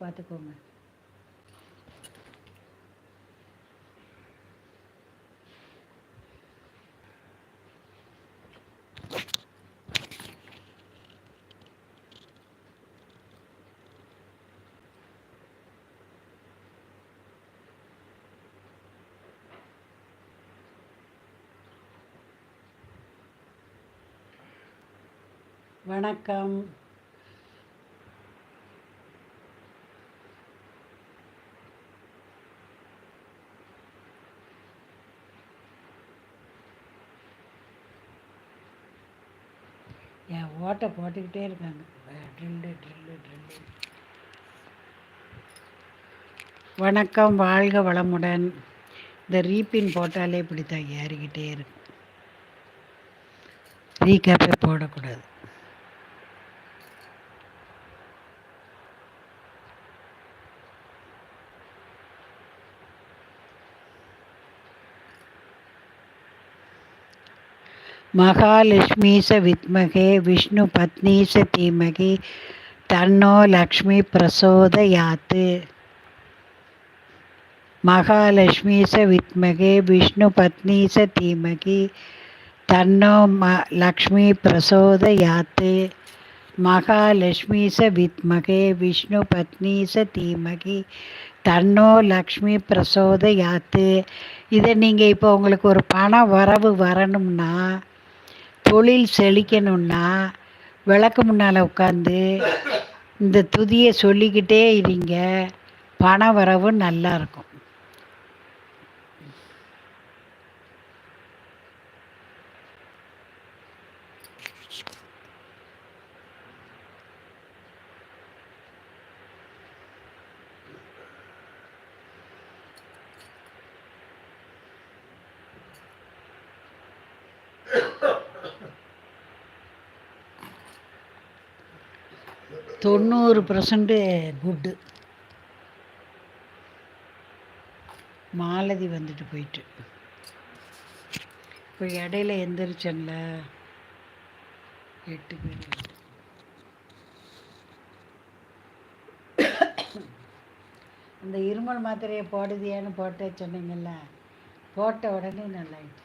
பார்த்துக்கோங்க வணக்கம் என் ஓட்டை போட்டுக்கிட்டே இருக்காங்க. Drill drill drill. வணக்கம் வாழ்க வளமுடன். இந்த ரீப்பின் போட்டாலே இப்படி தான் ஏறிக்கிட்டே இருக்கும். ரீகேப்பே போடக்கூடாது. மகாலட்சுமி ச வித்மகே விஷ்ணு பத்னி ச தீமகி தன்னோ லக்ஷ்மி பிரசோதயாத்து. மகாலட்சுமி ச வித்மகே விஷ்ணு பத்னி ச தீமகி தன்னோ ம லக்ஷ்மி பிரசோதயாத்து. மகாலட்சுமி ச வித்மகே விஷ்ணு பத்னி ச தீமகி தன்னோ லக்ஷ்மி பிரசோத யாத்து இதை நீங்கள் இப்போ உங்களுக்கு ஒரு பண வரவு வரணும்னா தொழில் செழிக்கணும்னா விளக்கு முன்னால் உட்காந்து இந்த துதியை சொல்லிக்கிட்டே இருங்க. பண வரவும் நல்லாயிருக்கும் தொண்ணூறு பர்சன்ட்டு குட்டு மாலதி வந்துட்டு போயிட்டு. இப்போ இடையில எந்திரிச்சன்ல. எட்டு பேர் அந்த இருமல் மாத்திரையை போடுதியான்னு போட்டே சொன்னீங்கல்ல. போட்ட உடனே நல்லாயிட்டு.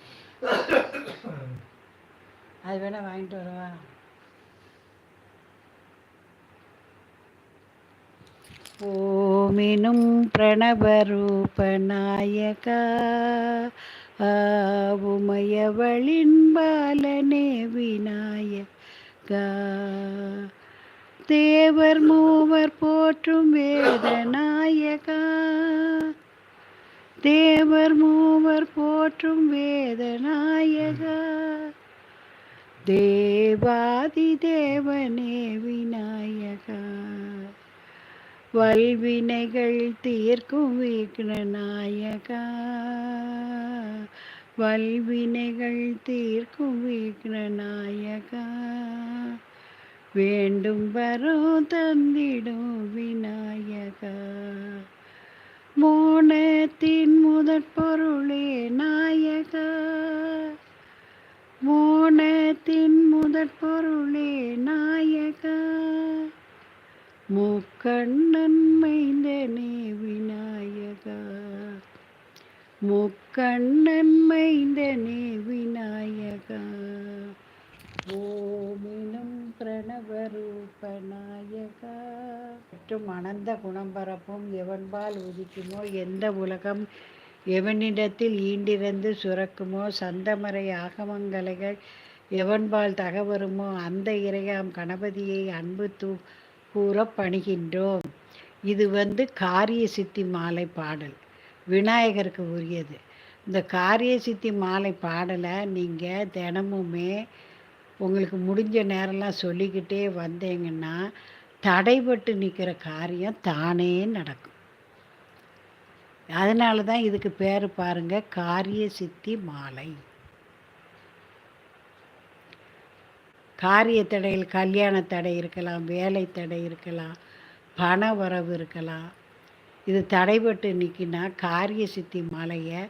அது வேணால் வாங்கிட்டு வரவா? ஓமினும் பிரணவரூபநாயக உமையவளின் பாலனே விநாயக. தேவர் மூவர் போற்றும் வேதநாயகா தேவர் மூவர் போற்றும் வேதநாயகா. தேவாதி தேவனே விநாயகா. வல்வினைகள் தீர்க்கும் விக்னநாயகா வல்வினைகள் தீர்க்கும் விக்னநாயகா வேண்டும் வரோ தந்திடும் விநாயகா. மோனத்தின் முதற் பொருளே நாயகா. மோனத்தின் முதற் முக்கண்ணன் மைந்தனே விநாயகா ஓமினும் பிரணவரூபநாயகா. மற்றும் அனந்த குணம் பரப்பும் எவன்பால் உதிக்குமோ எந்த உலகம் எவனிடத்தில் ஈண்டிருந்து சுரக்குமோ சந்தமறை ஆகமங்கலைகள் எவன்பால் தகவருமோ அந்த இறையாம் கணபதியை அன்பு தூ கூற பணிகின்றோம். இது வந்து காரிய சித்தி மாலை பாடல். விநாயகருக்கு உரியது. இந்த காரிய சித்தி மாலை பாடலை நீங்கள் தினமுமே உங்களுக்கு முடிஞ்ச நேரம்லாம் சொல்லிக்கிட்டே வந்தீங்கன்னா தடைபட்டு நிற்கிற காரியம் தானே நடக்கும். அதனால தான் இதுக்கு பேர் பாருங்கள் காரிய சித்தி மாலை. காரிய தடையில் கல்யாண தடை இருக்கலாம் வேலை தடை இருக்கலாம் பண வரவு இருக்கலாம். இது தடைபட்டு நிற்கினா காரிய சித்தி மலையை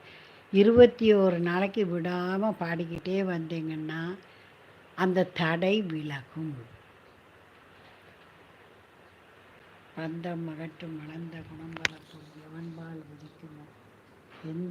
இருபத்தி ஒரு நாளைக்கு விடாமல் பாடிக்கிட்டே வந்தீங்கன்னா அந்த தடை விலகும். பந்தம் மகட்டும் மலர்ந்த குணம் பரப்பும் எவன்பால் உதிக்குமோ எந்த